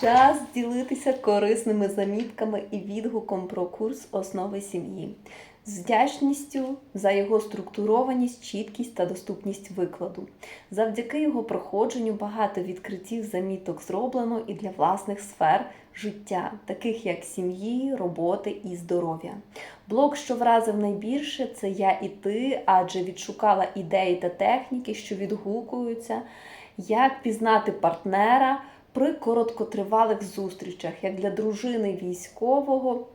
Час ділитися корисними замітками і відгуком про курс основи сім'ї з вдячністю за його структурованість, чіткість та доступність викладу. Завдяки його проходженню багато відкриттів заміток зроблено і для власних сфер життя, таких як сім'ї, роботи і здоров'я. Блок, що вразив найбільше, це я і ти, адже відшукала ідеї та техніки, що відгукуються, як пізнати партнера при короткотривалих зустрічах, як для дружини військового,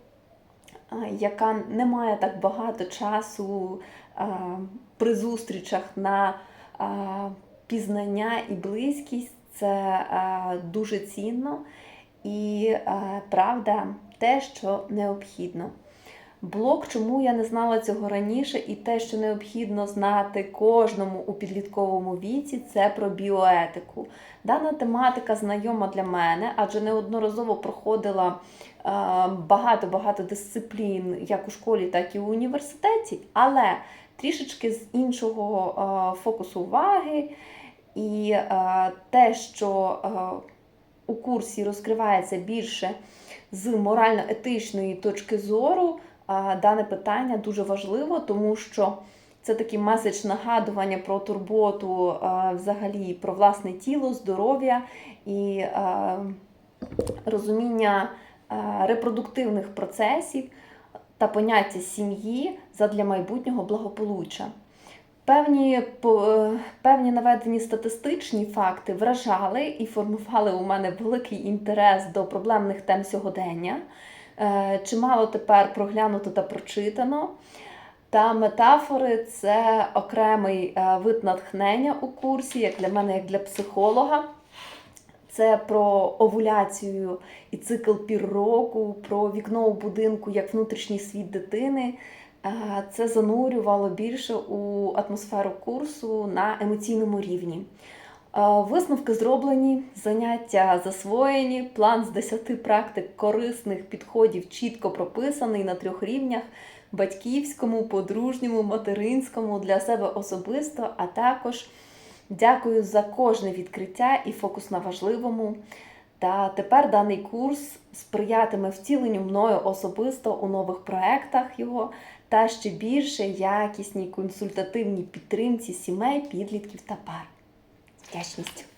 яка не має так багато часу при зустрічах на пізнання і близькість. Це дуже цінно і правда те, що необхідно. Блок, чому я не знала цього раніше, і те, що необхідно знати кожному у підлітковому віці, це про біоетику. Дана тематика знайома для мене, адже неодноразово проходила багато-багато дисциплін, як у школі, так і у університеті, але трішечки з іншого е, фокусу уваги. І е, те, що е, у курсі розкривається більше з морально-етичної точки зору, дане питання дуже важливо, тому що це такий меседж нагадування про турботу взагалі про власне тіло, здоров'я і розуміння репродуктивних процесів та поняття сім'ї задля майбутнього благополуччя. Певні, е, певні наведені статистичні факти вражали і формували у мене великий інтерес до проблемних тем сьогодення. Е, Чимало тепер проглянуто та прочитано. Та метафори це окремий е, вид натхнення у курсі, як для мене, як для психолога. Це про овуляцію і цикл пір року, про вікно у будинку як внутрішній світ дитини. Е, Це занурювало більше у атмосферу курсу на емоційному рівні. Е, Висновки зроблені, заняття засвоєні, план з 10 практик корисних підходів чітко прописаний на трьох рівнях: батьківському, подружньому, материнському для себе особисто, а також дякую за кожне відкриття і фокус на важливому. Та тепер даний курс сприятиме втіленню мною особисто у нових проектах його та ще більше якісній консультативній підтримці сімей, підлітків та пар. З Вдячністю.